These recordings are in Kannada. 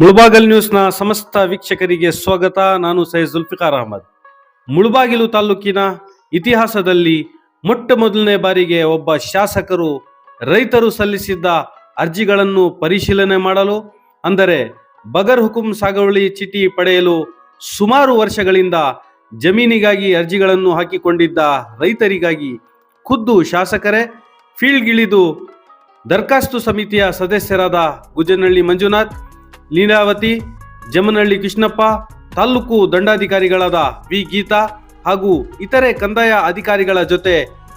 ಮುಳಬಾಗಲ್ ನ್ಯೂಸ್ನ ಸಮಸ್ತ ವೀಕ್ಷಕರಿಗೆ ಸ್ವಾಗತ. ನಾನು ಸೈಯದ್ ಜುಲ್ಫಿಕಾರ್ ಅಹಮದ್. ಮುಳಬಾಗಿಲು ತಾಲೂಕಿನ ಇತಿಹಾಸದಲ್ಲಿ ಮೊಟ್ಟ ಮೊದಲನೇ ಬಾರಿಗೆ ಒಬ್ಬ ಶಾಸಕರು ರೈತರು ಸಲ್ಲಿಸಿದ್ದ ಅರ್ಜಿಗಳನ್ನು ಪರಿಶೀಲನೆ ಮಾಡಲು, ಅಂದರೆ ಬಗರ್ ಹುಕುಂ ಸಾಗುವಳಿ ಚೀಟಿ ಪಡೆಯಲು ಸುಮಾರು ವರ್ಷಗಳಿಂದ ಜಮೀನಿಗಾಗಿ ಅರ್ಜಿಗಳನ್ನು ಹಾಕಿಕೊಂಡಿದ್ದ ರೈತರಿಗಾಗಿ ಖುದ್ದು ಶಾಸಕರೇ ಫೀಲ್ಡ್ಗಿಳಿದು ದರ್ಖಾಸ್ತು ಸಮಿತಿಯ ಸದಸ್ಯರಾದ ಗುಜನಹಳ್ಳಿ ಮಂಜುನಾಥ್ ಲೀಲಾವತಿ ಜಮನಳ್ಳಿ ಕೃಷ್ಣಪ್ಪ, ತಾಲೂಕು ದಂಡಾಧಿಕಾರಿಗಳಾದ ವಿ. ಗೀತಾ ಹಾಗೂ ಇತರೆ ಕಂದಾಯ ಅಧಿಕಾರಿಗಳ ಜೊತೆ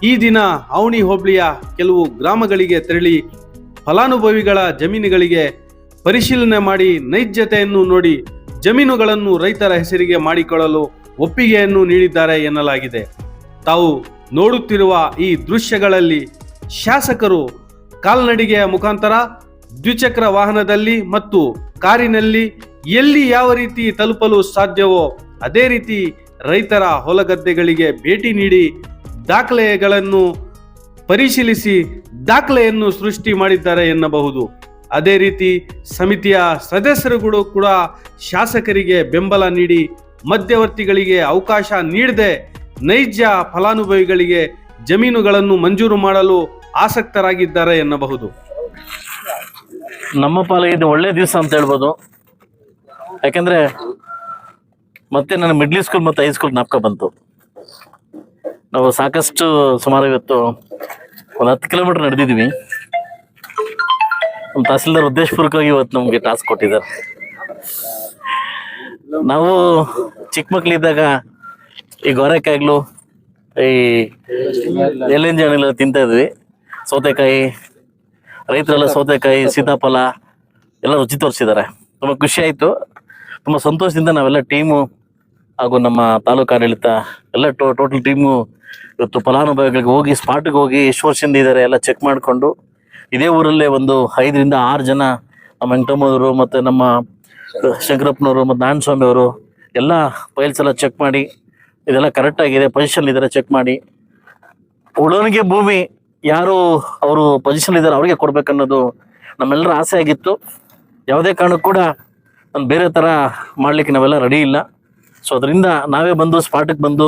ಈ ದಿನ ಅವಣಿ ಹೋಬಳಿಯ ಕೆಲವು ಗ್ರಾಮಗಳಿಗೆ ತೆರಳಿ ಫಲಾನುಭವಿಗಳ ಜಮೀನುಗಳಿಗೆ ಪರಿಶೀಲನೆ ಮಾಡಿ ನೈಜತೆಯನ್ನು ನೋಡಿ ಜಮೀನುಗಳನ್ನು ರೈತರ ಹೆಸರಿಗೆ ಮಾಡಿಕೊಳ್ಳಲು ಒಪ್ಪಿಗೆಯನ್ನು ನೀಡಿದ್ದಾರೆ ಎನ್ನಲಾಗಿದೆ. ತಾವು ನೋಡುತ್ತಿರುವ ಈ ದೃಶ್ಯಗಳಲ್ಲಿ ಶಾಸಕರು ಕಾಲ್ನಡಿಗೆಯ ಮುಖಾಂತರ ದ್ವಿಚಕ್ರ ವಾಹನದಲ್ಲಿ ಮತ್ತು ಕಾರಿನಲ್ಲಿ ಎಲ್ಲಿ ಯಾವ ರೀತಿ ತಲುಪಲು ಸಾಧ್ಯವೋ ಅದೇ ರೀತಿ ರೈತರ ಹೊಲಗದ್ದೆಗಳಿಗೆ ಭೇಟಿ ನೀಡಿ ದಾಖಲೆಗಳನ್ನು ಪರಿಶೀಲಿಸಿ ದಾಖಲೆಯನ್ನು ಸೃಷ್ಟಿ ಮಾಡಿದ್ದಾರೆ ಎನ್ನಬಹುದು. ಅದೇ ರೀತಿ ಸಮಿತಿಯ ಸದಸ್ಯರುಗಳು ಕೂಡ ಶಾಸಕರಿಗೆ ಬೆಂಬಲ ನೀಡಿ ಮಧ್ಯವರ್ತಿಗಳಿಗೆ ಅವಕಾಶ ನೀಡದೆ ನೈಜ ಫಲಾನುಭವಿಗಳಿಗೆ ಜಮೀನುಗಳನ್ನು ಮಂಜೂರು ಮಾಡಲು ಆಸಕ್ತರಾಗಿದ್ದಾರೆ ಎನ್ನಬಹುದು. ನಮ್ಮ ಪಾಲಿಗೆ ಇದು ಒಳ್ಳೆ ದಿವಸ ಅಂತ ಹೇಳ್ಬೋದು. ಯಾಕಂದ್ರೆ ಮತ್ತೆ ನನ್ನ ಮಿಡ್ಲ್ ಸ್ಕೂಲ್ ಮತ್ತು ಹೈಸ್ಕೂಲ್ ಜ್ಞಾಪಕ ಬಂತು. ನಾವು ಸಾಕಷ್ಟು ಸುಮಾರು ಇವತ್ತು ಒಂದು ಹತ್ತು ಕಿಲೋಮೀಟರ್ ನಡೆದಿದ್ವಿ ನಮ್ಮ ತಹಸೀಲ್ದಾರ್ ಉದ್ದೇಶಪೂರ್ವಕವಾಗಿ ಇವತ್ತು ನಮಗೆ ಟಾಸ್ಕ್ ಕೊಟ್ಟಿದ್ದಾರೆ. ನಾವು ಚಿಕ್ಕ ಮಕ್ಕಳಿದ್ದಾಗ ಈ ಗೊರೆಕಾಯಿಗಳು ಈ ಎಲ್ಲಿಂದ ಹಣ್ಣೆಲ್ಲ ತಿಂತಾ ಇದ್ವಿ. ಸೌತೆಕಾಯಿ ರೈತರೆಲ್ಲ ಸೌತೆಕಾಯಿ ಸೀತಾಫಲ ಎಲ್ಲ ರುಚಿ ತೋರಿಸಿದ್ದಾರೆ. ತುಂಬ ಖುಷಿ ಆಯಿತು. ತುಂಬ ಸಂತೋಷದಿಂದ ನಾವೆಲ್ಲ ಟೀಮು ಹಾಗೂ ನಮ್ಮ ತಾಲೂಕು ಆಡಳಿತ ಎಲ್ಲ ಟೋ ಟೋಟಲ್ ಟೀಮು ಇವತ್ತು ಫಲಾನುಭವಿಗಳಿಗೆ ಹೋಗಿ ಸ್ಪಾಟ್ಗೆ ಹೋಗಿ ಎಷ್ಟು ವರ್ಷದಿಂದ ಇದ್ದಾರೆ ಎಲ್ಲ ಚೆಕ್ ಮಾಡಿಕೊಂಡು ಇದೇ ಊರಲ್ಲೇ ಒಂದು ಐದರಿಂದ ಆರು ಜನ ನಮ್ಮ ವೆಂಕಟಮ್ಮನವರು ಮತ್ತು ನಮ್ಮ ಶಂಕರಪ್ಪನವರು ಮತ್ತು ನಾರಾಯಣ ಸ್ವಾಮಿ ಅವರು ಎಲ್ಲ ಫೈಲ್ಸ್ ಎಲ್ಲ ಚೆಕ್ ಮಾಡಿ ಇದೆಲ್ಲ ಕರೆಕ್ಟಾಗಿದೆ ಪೊಸಿಷನ್ ಇದ್ದಾರೆ ಚೆಕ್ ಮಾಡಿ. ಉಳವಣಿಗೆ ಭೂಮಿ ಯಾರು ಅವರು ಪೊಸಿಷನ್ ಇದ್ದಾರೆ ಅವ್ರಿಗೆ ಕೊಡ್ಬೇಕನ್ನೋದು ನಮ್ಮೆಲ್ಲರ ಆಸೆ ಆಗಿತ್ತು. ಯಾವುದೇ ಕಾರಣಕ್ಕೂ ಕೂಡ ನಾನು ಬೇರೆ ಥರ ಮಾಡಲಿಕ್ಕೆ ನಾವೆಲ್ಲ ರೆಡಿ ಇಲ್ಲ. ಸೊ ಅದರಿಂದ ನಾವೇ ಬಂದು ಸ್ಪಾಟಿಗೆ ಬಂದು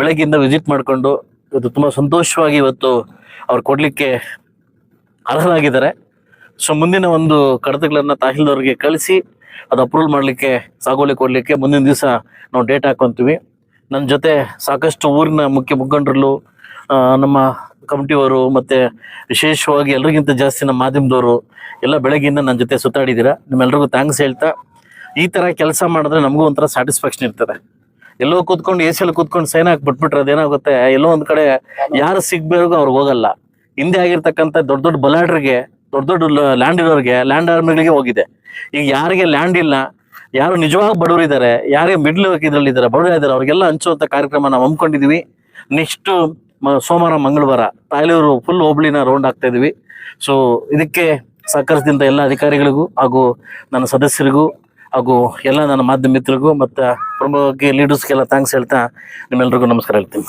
ಬೆಳಗ್ಗೆಯಿಂದ ವಿಸಿಟ್ ಮಾಡಿಕೊಂಡು ಇವತ್ತು ತುಂಬ ಸಂತೋಷವಾಗಿ ಇವತ್ತು ಅವ್ರು ಕೊಡಲಿಕ್ಕೆ ಅರ್ಹರಾಗಿದ್ದಾರೆ. ಸೊ ಮುಂದಿನ ಒಂದು ಕಡತಗಳನ್ನು ತಾಹಿಲ್ದವ್ರಿಗೆ ಕಳಿಸಿ ಅದು ಅಪ್ರೂವಲ್ ಮಾಡಲಿಕ್ಕೆ, ಸಾಗುವಳಿ ಕೊಡಲಿಕ್ಕೆ ಮುಂದಿನ ದಿವಸ ನಾವು ಡೇಟ್ ಹಾಕೊತೀವಿ. ನನ್ನ ಜೊತೆ ಸಾಕಷ್ಟು ಊರಿನ ಮುಖ್ಯ ಮುಖಂಡರಲ್ಲೂ ನಮ್ಮ ಕಮಿಟಿಯವರು ಮತ್ತೆ ವಿಶೇಷವಾಗಿ ಎಲ್ರಿಗಿಂತ ಜಾಸ್ತಿ ನಮ್ಮ ಮಾಧ್ಯಮದವರು ಎಲ್ಲ ಬೆಳಗ್ಗೆಯಿಂದ ನನ್ನ ಜೊತೆ ಸುತ್ತಾಡಿದ್ದೀರಾ ನಿಮ್ಮೆಲ್ರಿಗೂ ಥ್ಯಾಂಕ್ಸ್ ಹೇಳ್ತಾ ಈ ಥರ ಕೆಲಸ ಮಾಡಿದ್ರೆ ನಮಗೂ ಒಂಥರ ಸ್ಯಾಟಿಸ್ಫ್ಯಾಕ್ಷನ್ ಇರ್ತದೆ. ಎಲ್ಲೋ ಕೂತ್ಕೊಂಡು ಎ ಸಿಯಲ್ಲಿ ಕೂತ್ಕೊಂಡು ಸೈನ್ ಹಾಕಿ ಬಿಟ್ಬಿಟ್ರೆ ಅದೇನಾಗುತ್ತೆ? ಎಲ್ಲೋ ಒಂದು ಕಡೆ ಯಾರು ಸಿಗ್ಬೇಕು ಅವ್ರಿಗೆ ಹೋಗಲ್ಲ. ಹಿಂದೆ ಆಗಿರ್ತಕ್ಕಂಥ ದೊಡ್ಡ ದೊಡ್ಡ ಬಲಾಡ್ರಿಗೆ ದೊಡ್ಡ ದೊಡ್ಡ ಲ್ಯಾಂಡ್ ಇರೋರಿಗೆ ಲ್ಯಾಂಡ್ ಆರ್ಮಿಗಳಿಗೆ ಹೋಗಿದೆ. ಈಗ ಯಾರಿಗೆ ಲ್ಯಾಂಡ್ ಇಲ್ಲ, ಯಾರು ನಿಜವಾಗ ಬಡವರು ಇದ್ದಾರೆ ಯಾರಿಗೆ ಮಿಡ್ಲ್ ಇದರಲ್ಲಿ ಇದ್ದಾರೆ, ಬಡವರು ಇದ್ದಾರೆ ಅವ್ರಿಗೆಲ್ಲ ಹಂಚುವಂಥ ಕಾರ್ಯಕ್ರಮ ನಾವು ಹಮ್ಮಿಕೊಂಡಿದ್ದೀವಿ ನೆಕ್ಸ್ಟ್ ಸೋಮವಾರ, ಮಂಗಳವಾರ ತಾಯಲೂರು ಫುಲ್ ಹೋಬಳಿನ ರೌಂಡ್ ಆಗ್ತಾ ಇದೀವಿ. ಸೊ ಇದಕ್ಕೆ ಸಹಕರಿಸಿದಂಥ ಎಲ್ಲ ಅಧಿಕಾರಿಗಳಿಗೂ ಹಾಗೂ ನನ್ನ ಸದಸ್ಯರಿಗೂ ಹಾಗೂ ಎಲ್ಲ ನನ್ನ ಮಾಧ್ಯಮ ಮಿತ್ರರಿಗೂ ಮತ್ತು ಪ್ರಮುಖ ಲೀಡರ್ಸ್ಗೆಲ್ಲ ಥ್ಯಾಂಕ್ಸ್ ಹೇಳ್ತಾ ನಿಮ್ಮೆಲ್ರಿಗೂ ನಮಸ್ಕಾರ ಹೇಳ್ತೀನಿ.